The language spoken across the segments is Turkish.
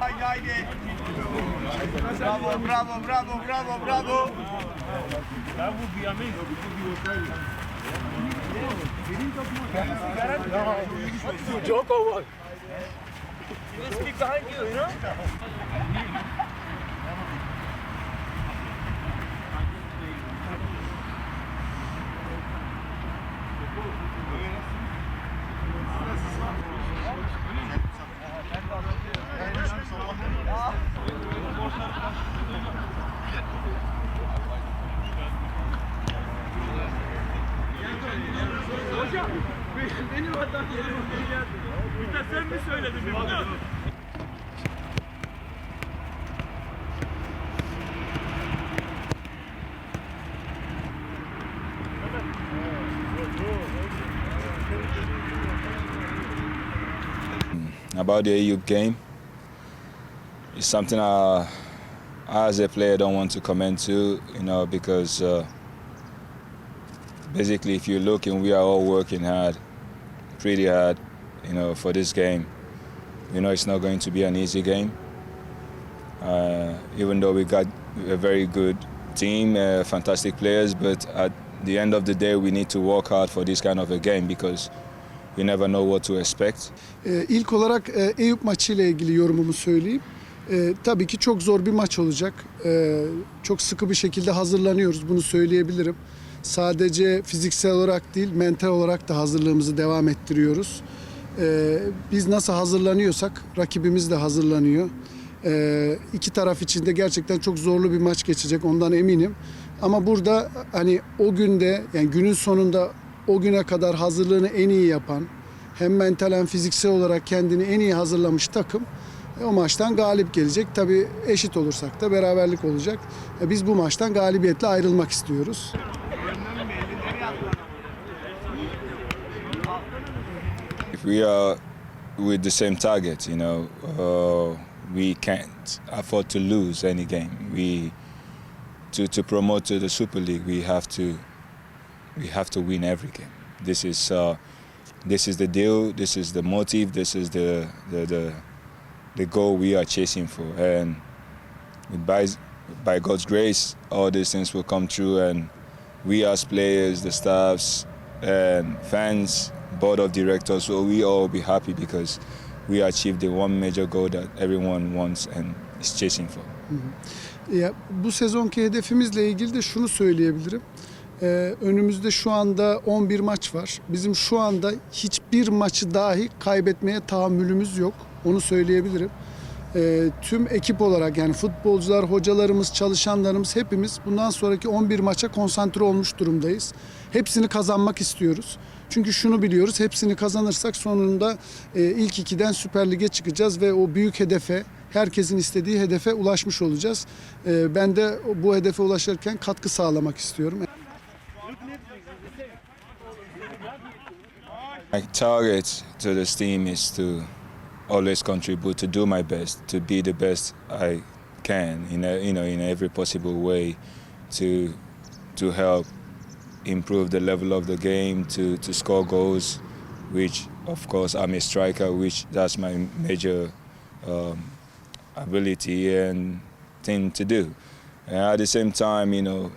Haydi haydi. Bravo, bravo, bravo, bravo, bravo. Bravo Biyamin. Çok over. You speak behind you, you know? Bir de sen mi söyledin about the AUP game. It's something I, I, as a player, don't want to comment to, you know, because uh, basically, if you look and we are all working hard, pretty hard, you know, for this game. You know, it's not going to be an easy game. Uh, even though we got a very good team, uh, fantastic players, but at the end of the day, we need to work hard for this kind of a game because you never know what to expect. Ee, ilk olarak e, Eyüp maçı ile ilgili yorumumu söyleyeyim. Ee, tabii ki çok zor bir maç olacak. Ee, çok sıkı bir şekilde hazırlanıyoruz. Bunu söyleyebilirim. Sadece fiziksel olarak değil, mental olarak da hazırlığımızı devam ettiriyoruz. Ee, biz nasıl hazırlanıyorsak rakibimiz de hazırlanıyor. Ee, iki taraf için de gerçekten çok zorlu bir maç geçecek ondan eminim. Ama burada hani o günde yani günün sonunda o güne kadar hazırlığını en iyi yapan hem mental hem fiziksel olarak kendini en iyi hazırlamış takım e, o maçtan galip gelecek. Tabii eşit olursak da beraberlik olacak. E, Biz bu maçtan galibiyetle ayrılmak istiyoruz. If we are with the same target, you know, uh, we can't afford to lose any game. We to, to promote to the Super League, we have to we have to win every game. This is uh, this is the deal. This is the motive. This is the the, the the goal we are chasing for. And by by God's grace, all these things will come true. And we as players, the staffs, and fans, board of directors, will we all be happy because we achieved the one major goal that everyone wants and is chasing for. Ya, bu sezonki hedefimizle ilgili de şunu söyleyebilirim. Ee, önümüzde şu anda 11 maç var. Bizim şu anda hiçbir maçı dahi kaybetmeye tahammülümüz yok. Onu söyleyebilirim. Ee, tüm ekip olarak yani futbolcular, hocalarımız, çalışanlarımız hepimiz bundan sonraki 11 maça konsantre olmuş durumdayız. Hepsini kazanmak istiyoruz. Çünkü şunu biliyoruz, hepsini kazanırsak sonunda e, ilk ikiden Süper Lig'e çıkacağız ve o büyük hedefe, herkesin istediği hedefe ulaşmış olacağız. E, ben de bu hedefe ulaşırken katkı sağlamak istiyorum. My target to this team is to always contribute, to do my best, to be the best I can in a, you know in every possible way, to to help improve the level of the game, to to score goals, which of course I'm a striker, which that's my major um, ability and thing to do. And at the same time, you know,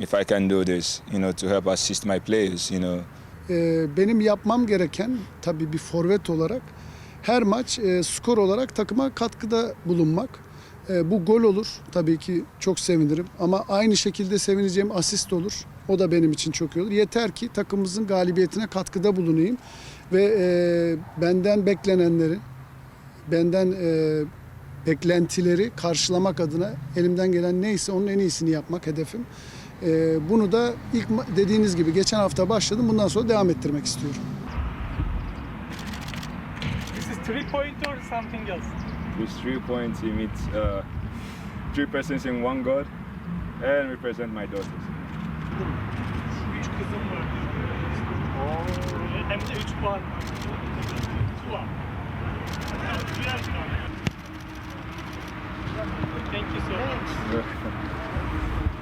if I can do this, you know, to help assist my players, you know, benim yapmam gereken tabii bir forvet olarak her maç e, skor olarak takıma katkıda bulunmak. E, bu gol olur tabii ki çok sevinirim ama aynı şekilde sevineceğim asist olur. O da benim için çok iyi olur. Yeter ki takımımızın galibiyetine katkıda bulunayım ve e, benden beklenenleri, benden e, beklentileri karşılamak adına elimden gelen neyse onun en iyisini yapmak hedefim. Ee, bunu da ilk dediğiniz gibi geçen hafta başladım. Bundan sonra devam ettirmek istiyorum. Three point or something else? With three points, he meets uh, three persons in one God and represent my daughters. Üç kızım var. Hem de üç puan. Üç puan. Birer puan. Thank you so much.